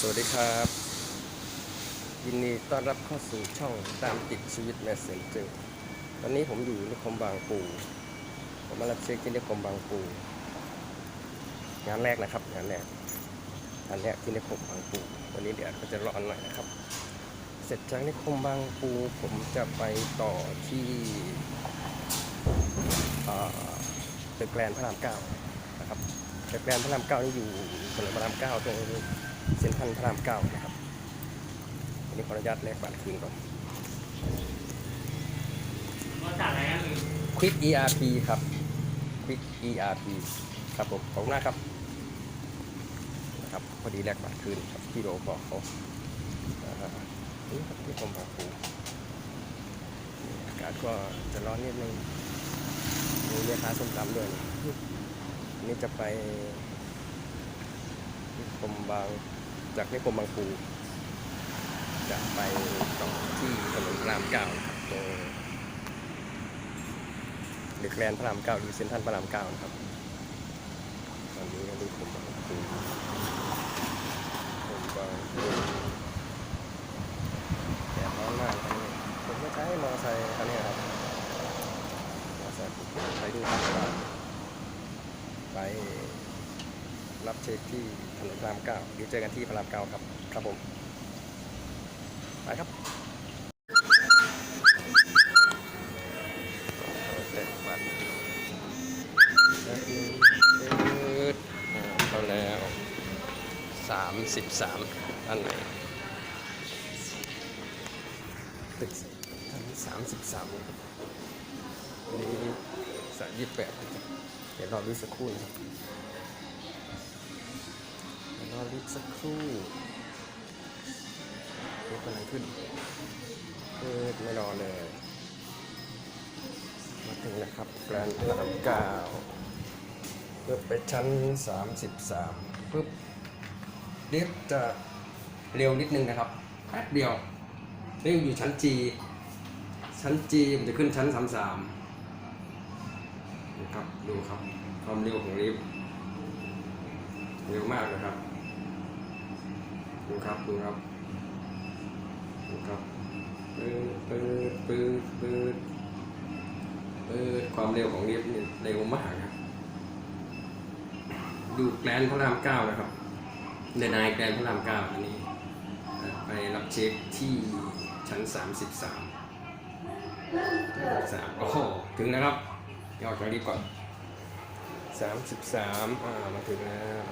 สวัสดีครับ ยินดีต้อนรับเข้าสู่ช่องตามติดชีวิตแมสเซนเจอร์ตอนนี้ผมอยู่นิคมบางปู ผมมารับเช็คที่นิคมบางปู งานแรกนะครับ งานแรกงานแรกที่นิคมบางปู วันนี้เดี๋ยวก็จะร้อนหน่อยนะครับ เสร็จจากนิคมบางปู ผมจะไปต่อที่ตึกแกรนพระรามเก้านะครับตึกแกรนพระรามเก้านี่อยู่ถนนพระรามเก้าตรง เซ็นทรัลพระรามเก้านะครับอันนี้ขออนุญาตแลกบัตรคืนก่อนรถจากไหนกันลืม Quick ERP ครับ Quick ERP ครับผมขอบคุณมากครับนะครับพอดีแลกบัตรคืนครับที่โรบอกเขาอ่านี่ครับที่ผมบอกครูอากาศก็จะร้อนนิดนึงมีแม่ค้าส้มตำด้วยนะอันนี่จะไปนิ คมบางจากนิคมบางปูจะไปต่อที่ถนนรามเก้าครับตรงเด็กแลนพระรามเก้าหรือเซ็นทรัลพระรามเก้านะครับตอนนี้ก็ดูผมบางปูผมบางปูแดดร้อนมากครับผมไม่ใช้มอเตอร์ไซค์คันนี้ครับมอเตอร์ไซค์ไปดูทางตลาดไป รับเช็คที่ถนนพระรามเก้าเดี๋ยวเจอกันที่พระรามเก้าครับ ครับผม ไปครับเตะบัตรแล้วนี่ปืดอ่าเข้าแล้วสามสิบสามอันไหนตึกอันนี้สามสิบสามอันนี้สามยี่สิบแปดเดี๋ยวรอดูสักครู่นะครับ เดี๋ยวรอดูสักครู่ยกกำลังขึ้นเปิดไม่รอเลย มาถึงแล้วครับแกรนด์พระรามเก้าเพื่อไปชั้น 33ปุ๊บลิฟต์จะเร็วนิดนึงนะครับแป๊บเดียวนี่อยู่ชั้น G ชั้น G มันจะขึ้นชั้น 33ดูครับดูครับความเร็วของลิฟต์เร็วมากนะครับ ดูครับดูครับดูครับปืดปืดปืดปืดเออความเร็วของลิฟต์นี่เร็วมากครับดูแกลนพระรามเก้านะครับเดนายแกลนพระรามเก้าอันนี้ ไปรับเช็คที่ชั้นสามสิบสามสามโอ้โหถึงแล้วครับยออกจากลิฟต์ก่อนสามสิบสามอ่ามาถึงแล้ว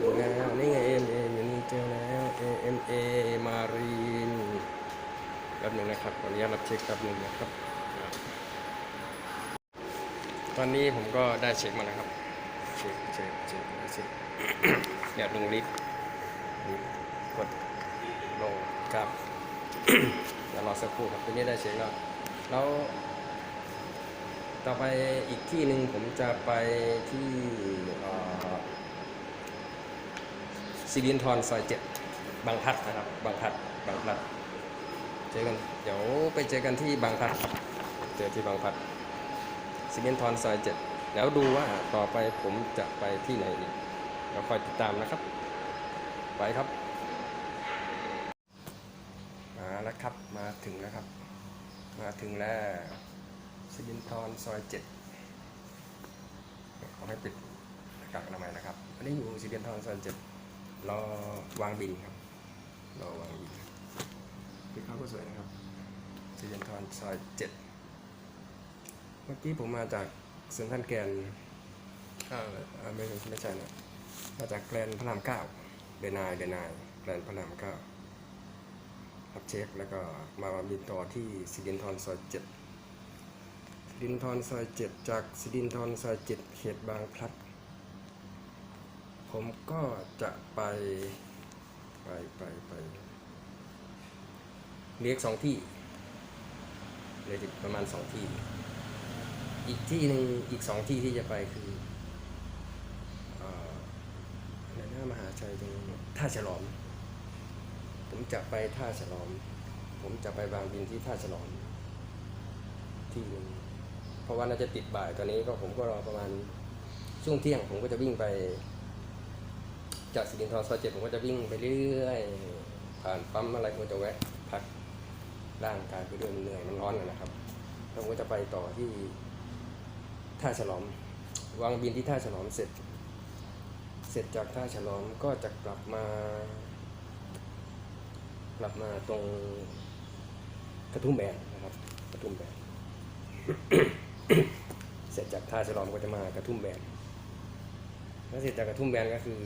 ถึงแล้วนี่ไง เจอแล้วเอ็มเอมารีนแป๊บหนึงนะครับขออนุญาตรับเช็คแป๊บหนึงนะครับ ตอนนี้ผมก็ได้เช็คมาแล้วครับ เช็คเช็คเช็คเช็คเนี่ยลงลิฟต์ลิฟต์กดลงครับเดี๋ยวรอสักครู่ครับตัวนี้ได้เช็คแล้ว แล้ว ต่อไปอีกที่หนึ่งผมจะไปที่ เอ่อซิลินทรซอยเจ็ดบางพัดนะครับ บางพัดบางพัดเจอกันเดี๋ยวไปเจอกันที่บางพัดครับเจอที่บางพัดซิเมนทอนซอยเจ็ดแล้วดูว่าต่อไปผมจะไปที่ไหนอีกเดี๋ยวคอยติดตามนะครับ ไปครับ มาแล้วครับมาถึงแล้วครับ มาถึงแล้วซิเมนทอนซอยเจ็ดขอให้ปิดหน้ากากอนามัยนะครับ อันนี้อยู่ซิเมนทอนซอยเจ็ด รอวางบินครับ รอวางบินพี่เขาก็สวยนะครับซิเมนทอนซอยเจ็ดเมื่อกี้ผมมาจากเซ็นทรัลแกรนด์เอ่อเอ่อไม่ไม่ใช่นะมาจากแกรนด์พระรามเก้าเดนายเดนายแกรนด์พระรามเก้ารับเช็คแล้วก็มาบินต่อที่สิรินทรซอยเจ็ดสิรินทรซอยเจ็ดจากสิรินทรซอยเจ็ดเขตบางพลัด ผมก็จะไปไปไปไปเรียกสองที่เลยประมาณสองที่ อีกที่หนึ่งอีกสองที่ที่จะไปคือเอ่ออะมหาชัยตรงท่าฉลอม ผมจะไปท่าฉลอม ผมจะไปบางบินที่ท่าฉลอม ที่หนึ่งเพราะว่าน่าจะติดบ่ายตอนนี้ก็ผมก็รอประมาณช่วงเที่ยงผมก็จะวิ่งไป จากสิรินทรซอยเจ็ดผมก็จะวิ่งไปเรื่อยๆผ่านปั๊มอะไรผมก็จะแวะพักร่างกายไปด้วยเหนื่อยมันร้อนนะครับแล้วผมก็จะไปต่อที่ท่าฉลอม วางบินที่ท่าฉลอมเสร็จ เสร็จจากท่าฉลอมก็จะกลับมา กลับมาตรงกระทุ่มแบนนะครับ กระทุ่มแบนเสร็จจากท่าฉลอมก็จะมากระทุ่มแบนแล้วเสร็จจากกระทุ่มแบนก็คือ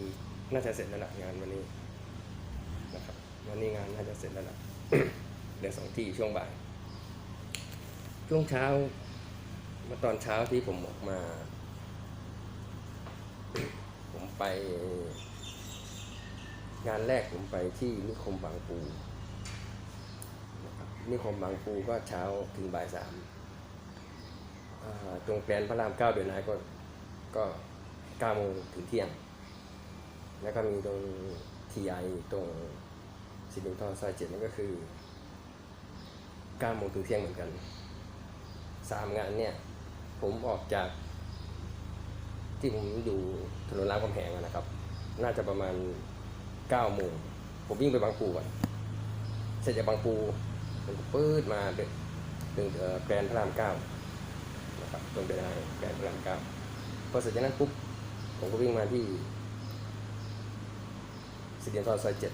น่าจะเสร็จแล้วล่ะงานวันนี้นะครับวันนี้งานน่าจะเสร็จแล้วล่ะเหลือสองที่ช่วงบ่าย ช่วงเช้าเมื่อตอนเช้าที่ผมออกมา ผมไป งานแรกผมไปที่นิคมบางปูนะครับนิคมบางปูก็เช้าถึงบ่ายสามตรงแกลนพระรามเก้าเดือนนายก็ก็เก้าโมงถึงเที่ยง แล้วก็มีตรงทีไอตรงสิรินทรซอยเจ็ดนั่นก็คือเก้าโมงถึงเที่ยงเหมือนกันสามงานเนี่ย ผมออกจาก ที่ผมอยู่ถนนรามคำแหงนะครับ น่าจะประมาณเก้าโมง ผมวิ่งไปบางปูก่อนเสร็จจากบางปูผมก็ปื๊ดมาเดินเดินเอ่อแกรนพระรามเก้านะครับตรงเดินทางแกรนพระรามเก้าพอเสร็จจากนั้นปุ๊บผมก็วิ่งมาที่ สิรินทรซอยเจ็ด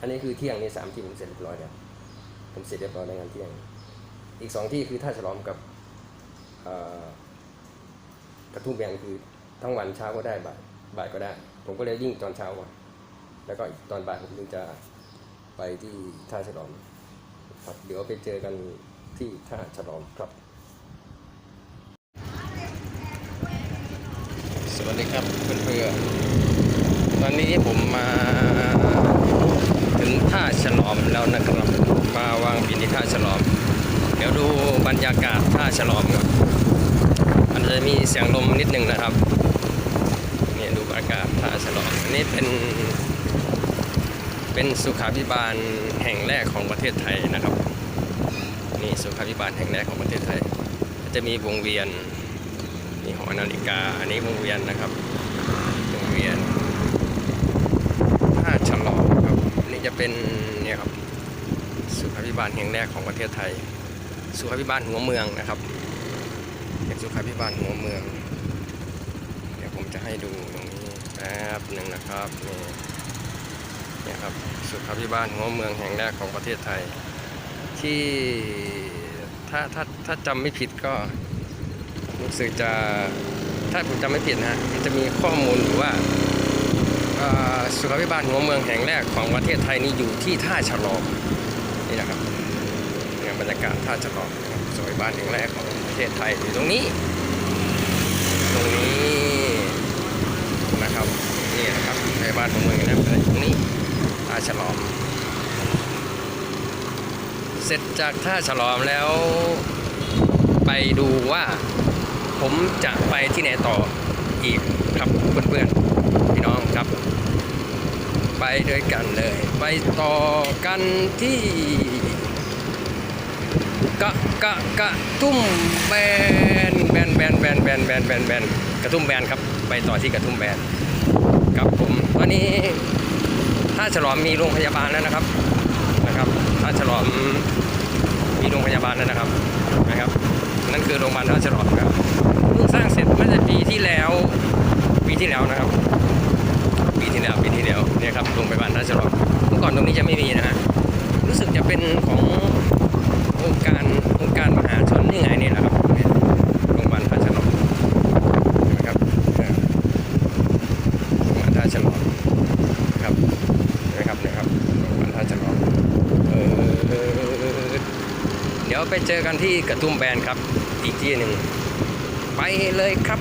อันนี้คือเที่ยงนี่สามที่ผมเสร็จเรียบร้อยแล้วผมเสร็จเรียบร้อยในงานเที่ยง อีกสองที่คือท่าฉลอมกับกระทุ่มแบนคือทั้งวันเช้าก็ได้บ่ายบ่ายก็ได้ ผมก็เลยวิ่งตอนเช้าก่อนแล้วก็ตอนบ่ายผมถึงจะไปที่ท่าฉลอมครับเดี๋ยวไปเจอกันที่ท่าฉลอมครับ สวัสดีครับเพื่อนๆ ตอนนี้ผมมาถึงท่าฉลอมแล้วนะครับ มาวางบินที่ท่าฉลอม เดี๋ยวดูบรรยากาศท่าฉลอมก่อนมันจะมีเสียงลมนิดหนึ่งนะครับนี่ดูบรรยากาศท่าฉลอมนนี้เป็น เป็นสุขาพิบาลแห่งแรกของประเทศไทยนะครับนี่สุขาพิบาลแห่งแรกของประเทศไทย จะมีวงเวียนมีหอนาฬิกา อันนี้วงเวียนนะครับ วงเวียนท่าฉลอมครับอันนี่ จะเป็นเนี่ยครับสุขาพิบาลแห่งแรกของประเทศไทย สุขาพิบาลหัวเมืองนะครับเรียกสุขาพิบาลหัวเมือง เดี๋ยวผมจะให้ดูตรงนี้แป๊บหนึ่งนะครับนี่เนี่ยครับสุขาพิบาลหัวเมืองแห่งแรกของประเทศไทย ที่ถ้าถ้าถ้าจำไม่ผิดก็รู้สึกจะถ้าผมจำไม่ผิดนะฮะมันจะมีข้อมูลอยู่ว่า สุขาภิบาลหัวเมืองแห่งแรกของประเทศไทยนี่อยู่ที่ท่าฉลอมนี่นะครับเนี่ยบรรยากาศท่าฉลอมนะครับสุขาภิบาลแห่งแรกของประเทศไทยอยู่ตรงนี้ ตรงนี้นะครับนี่นะครับสุขาภิบาลหัวเมืองแห่งแรกตรงนี้ท่าฉลอมเสร็จจากท่าฉลอมแล้วไปดูว่าผมจะไปที่ไหนต่ออีกครับเพื่อนๆพี่น้องครับ ไปด้วยกันเลย ไปต่อกันที่กะกะกะตุ้มแบนแบนแบนแบนแบนแบนแบนแบนกระทุ่มแบนครับ ไปต่อที่กระทุ่มแบนครับผมตอนนี้ท่าฉลอมมีโรงพยาบาลแล้วนะครับนะครับท่าฉลอมมีโรงพยาบาลแล้วนะครับนะครับ นั่นคือโรงพยาบาลท่าฉลอมครับเพิ่งสร้างเสร็จเมื่อปีที่แล้วปีที่แล้วนะครับ ปีที่แล้วปีที่แล้วเนี่ยครับโรงพยาบาลท่าฉลอมเมื่อก่อนตรงนี้จะไม่มีนะฮะรู้สึกจะเป็นขององค์การองค์การมหาชนนี่ไงนี่ยนะครับเนี่ยโรงพยาบาลท่าฉลอมเห็นะครับเออโรงพยาบาลท่าฉลอมครับเห็นะครับเนี่ยครับโรงพยาบาลท่าฉลอมเออเดี๋ยวไปเจอกันที่กระทุ่มแบนครับอีกที่หนึ่งไปเลยครับ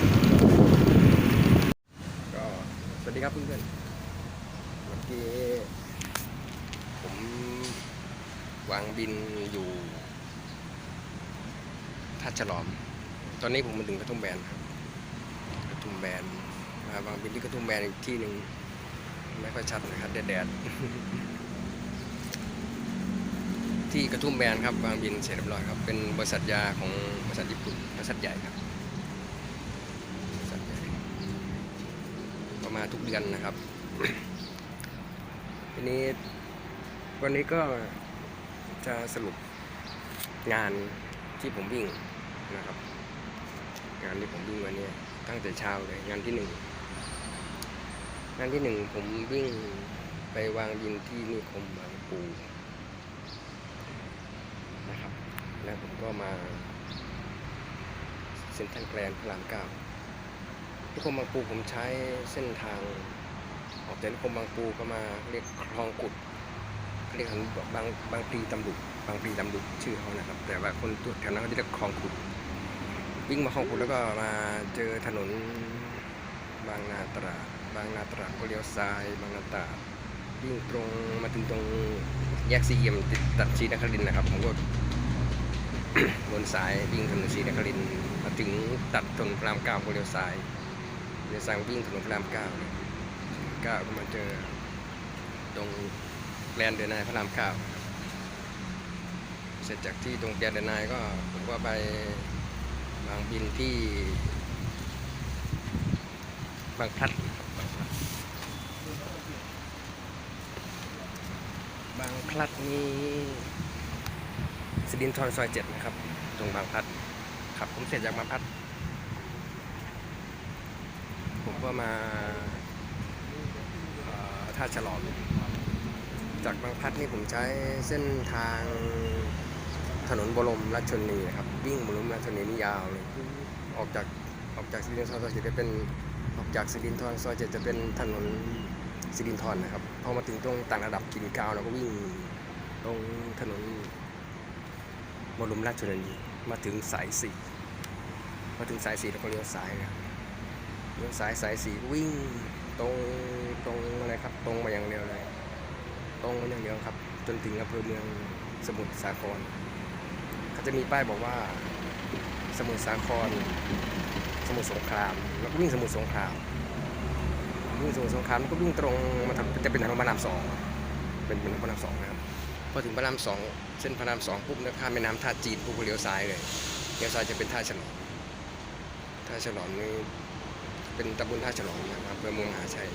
ก็สวัสดีครับเพื่อนๆเมื่อกี้ผมวางบินอยู่ท่า ฉลอม ตอนนี้ผมมาถึงกระทุ่มแบนครับกระทุ่มแบนมาวางบินที่กระทุ่มแบนอีกที่หนึ่งไม่ค่อยชัดนะครับแดดๆที่กระทุ่มแบนครับวางบินเสร็จเรียบร้อยครับ เป็นบริษัทยาของบริษัทญี่ปุ่นบริษัทใหญ่ครับบริษัทใหญ่ประมาณทุกเดือนนะครับ ทีนี้วันนี้ก็จะสรุปงานที่ผมวิ่ง นะครับ งานที่ผมวิ่งวันนี้ตั้งแต่เช้าเลยงานที่หนึ่งงานที่หนึ่งผมวิ่งไปวางบินที่นิคมบางปูนะครับ แล้วผมก็มาเซ็นทรัลแกรนพระรามเก้านิคมบางปูผมใช้เส้นทาง ออกจากนิคมบางปูก็มาเรียกคลองกุดเรียกบางบางพลีตำลุบางพลีตำลุชื่อเขานะครับ แต่ว่าคนตัวแถวนั้นเขาจะเรียกคลองกุด วิ่งมาคลองกุดแล้วก็มาเจอถนนบางนาตราดบางนาตราดก็เลี้ยวซ้าย บางนาตราดวิ่งตรงมาถึงตรงแยกสี่เหลี่ยมติดตัดชีนครินนะครับผมก็วนสายวิ่งถนนศรีนครินมาถึงตัดถนนพระรามเก้าก็เลี้ยวซ้ายเลี้ยวซ้ายวิ่งถนนพระรามเก้าเก้าก็มาเจอ ตรงแลนเดนายพระรามเก้าเสร็จจากที่ตรงแกนเดนายก็ผมก็ไป บางบินที่ บางพลัดบางพลัดนี้สิรินทรซอยเจ็ดนะครับ ตรงบางพลัดขับผมเสร็จจากบางพลัด ผมก็มาท่าฉลอมจากบางพลัดนี่ผมใช้เส้นทาง ถนนบรมราชชนีนะครับ วิ่งบรมราชชนีนี่ยาวเลยออกจากออกจากสิรินทรซอยเจ็ดจะเป็นออกจากสิรินทรซอยเจ็ดจะเป็นถนนสิรินทรนะครับพอมาถึงตรงต่างระดับกินกาวเราก็วิ่งตรงถนนบรมราชชนนีมาถึงสายสี่มาถึงสายสี่แล้วก็เลี้ยวซ้ายนะเลี้ยวซ้ายสายสี่วิ่งตรงตรงอะไรครับ ตรงมาอย่างเดียวเลย ตรงมาอย่างเดียวครับ จนถึงอำเภอเมืองสมุทรสาคร จะมีป้ายบอกว่า สมุทรสาคร สมุทรสงคราม แล้วก็วิ่งสมุทรสงครามวิ่งสมุทรสงครามก็วิ่งตรงมาจะเป็นถนนพระรามสองเป็นถนนพระรามสองนะครับพอถึงพระรามสองเส้นพระรามสองปุ๊บเนี่ยข้ามแม่น้ำท่าจีนปุ๊บเลี้ยวซ้ายเลยเลี้ยวซ้ายจะเป็นท่าฉลอมท่าฉลอมนี่เป็นตำบลท่าฉลอมนะครับอำเภอเมืองมหาชัย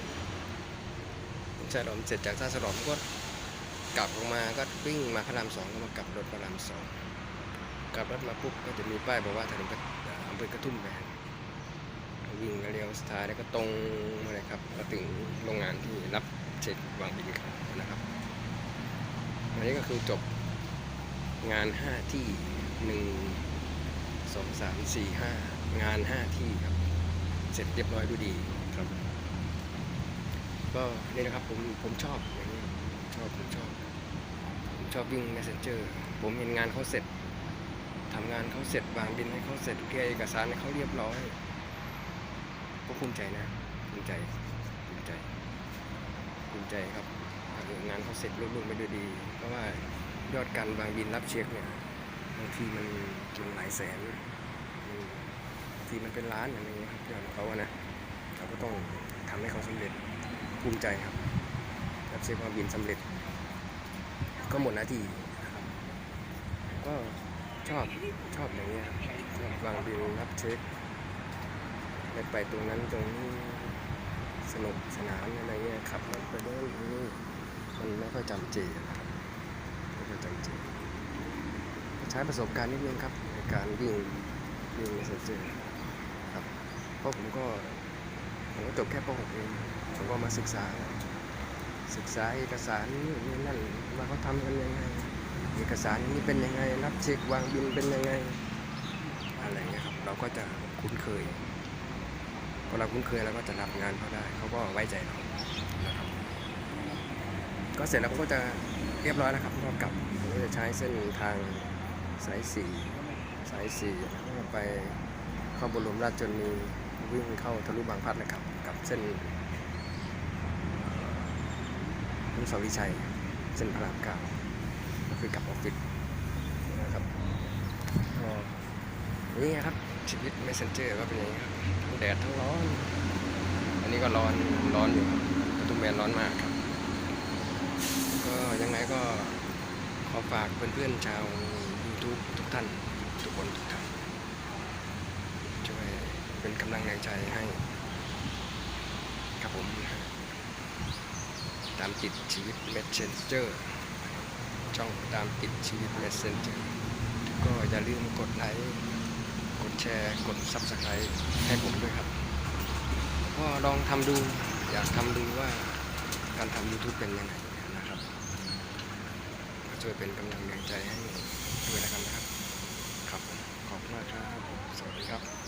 ฉลอมเสร็จจากท่าฉลอมก็กลับลงมาก็วิ่งมาพระรามสองก็มากลับรถพระรามสอง กลับรถมาปุ๊บก็จะมีป้ายบอกว่าถนนอำเภอกระทุ่มแบนวิ่งก็เลี้ยวซ้ายแล้วก็ตรงมาเลยครับก็ถึงโรงงานที่รับเช็ควางบินครับนะครับอันนี้ก็คือจบงาน 5 ที่ 1 2 3 4 5 งาน 5 ที่ครับ เสร็จเรียบร้อยด้วยดีครับ ก็นี่นะครับผมผมชอบอย่างนี้ชอบผมชอบ ผมชอบวิ่ง messenger ผมเห็นงานเขาเสร็จ ทำงานเขาเสร็จวางบินให้เขาเสร็จเคลียร์เอกสารให้เขาเรียบร้อย ก็ภูมิใจนะภูมิใจภูมิใจภูมิใจครับงานเขาเสร็จรุ่งไปด้วยดี เพราะว่ายอดการวางบินรับเช็คเนี่ยบางทีมันมันหลายแสนบางทีมันเป็นล้านอะไรเงี้ยครับยอดของเขาอะนะเราก็ต้องทำให้เขาสำเร็จภูมิใจครับรับเช็ควาบินสำเร็จ ก็หมดหน้าที่นะครับก็ ชอบชอบอย่างเงี้ยครับชอบวางบินรับเช็คไปไปตรงนั้นตรงนี้สนุกสนานอะไรเงี้ยขับรถไปโน่นไปนี่มันไม่ค่อยจำเจนะครับไม่ค่อยจำเจใช้ประสบการณ์นิดนึงครับในการวิ่งวิ่งเซนเจอร์ครับเพราะผมก็ผมก็จบแค่ป .6 เองผมก็มาศึกษา ศึกษาเอกสารนี่นั่นว่าเขาทำกันยังไง เอกสารนี้เป็นยังไง รับเช็ควางบินเป็นยังไง อะไรเงี้ยครับ เราก็จะคุ้นเคยพอเราคุ้นเคยเราก็จะรับงานเขาได้ เขาก็ไว้ใจเรานะครับก็เสร็จแล้วก็จะเรียบร้อยแล้วครับก็กลับผมก็จะใช้เส้นทางสายสี่สายสี่แล้วไปเข้าบรมราชชนนีวิ่งเข้าทะลุบางพัดนะครับ กับเส้นอนุสวรีย์ชัย เส้นพระรามเก้า คือกลับออฟฟิศนะครับก็นี่ครับชีวิต messenger ก็เป็นอย่างนี้ครับทั้งแดดทั้งร้อน อันนี้ก็ร้อนร้อนอยู่ครับประตูแมนร้อนมากครับ ก็ยังไงก็ขอฝากเพื่อนๆชาว YouTube ทุกท่าน ทุกคนทุกท่านช่วยเป็นกำลังแรงใจให้ครับผมตามติดชีวิต Messenger ช่องตามติดชีวิต Messenger ก็อย่าลืมกดไลค์กดแชร์กดซับสไครต์ให้ผมด้วยครับก็ลองทำดูอยากทำดูว่าการทำ YouTube เป็นยังไงนะครับก็ช่วยเป็นกำลังใจให้ด้วยแล้วกันนะครับ ครับขอบคุณมากครับ สวัสดีครับ